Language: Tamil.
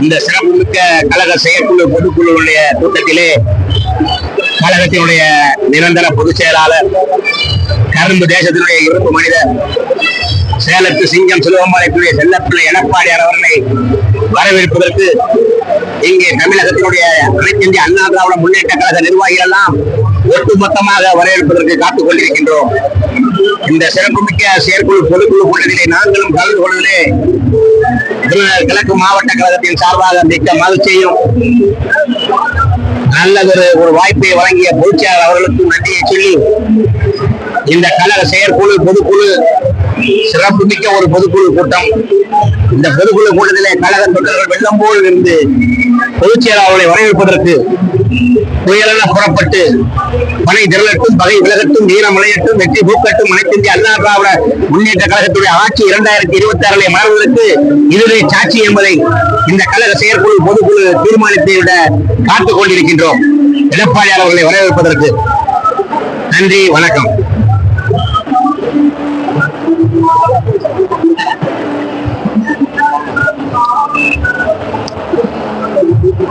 இந்த சிறப்புமிக்க கழக செயற்குழு பொதுக்குழுவுடைய கூட்டத்திலே கழகத்தினுடைய நிரந்தர பொதுச் செயலாளர் கரும்பு தேசத்தினுடைய இருப்பு மனிதர் சேலத்து சிங்கம் சிலுவம்பாளையத்துடைய செல்லப்பிள்ளை எடப்பாடியார் அவர்களை வரவேற்பதற்கு இங்கே தமிழகத்தினுடைய அனைத்திந்திய அண்ணா திராவிட முன்னேற்ற கழக நிர்வாகிகள் எல்லாம் ஒட்டுமொத்தமாக வரவேற்பதற்கு காத்துக் கொண்டிருக்கின்றோம். இந்த சிறப்புமிக்க செயற்குழு பொதுக்குழு கூட்டத்திலே நாங்களும் கலந்து கொள்வதிலே கிழக்கு மாவட்ட கழகத்தின் சார்பாக மிக்க மகிழ்ச்சியும் நல்லதொரு ஒரு வாய்ப்பை வழங்கிய பொதுச்செயலாளர் அவர்களுக்கும் நன்றியை சொல்லி இந்த கழக செயற்குழு பொதுக்குழு சிறப்புமிக்க ஒரு பொதுக்குழு கூட்டம். இந்த பொதுக்குழு கூட்டத்திலே கழக தொண்டர்கள் வெள்ளம் போல் இருந்து பொதுச் செயலாளர்களை வரவேற்பதற்கு புயலென புறப்பட்டு பனை திரளட்டும் பகை விலகட்டும் வீரம் விளையட்டும் வெற்றி பூக்கட்டும் அனைத்திந்திய அண்ணா திராவிட முன்னேற்ற கழகத்துடைய ஆட்சி இரண்டாயிரத்தி இருபத்தி ஆறிலே மலர்வதற்கு இதுவே சாட்சி என்பதை இந்த கழக செயற்குழு பொதுக்குழு தீர்மானத்தை விட காத்துக் கொண்டிருக்கின்றோம். எடப்பாடி அவர்களை வரவேற்பதற்கு. நன்றி வணக்கம்.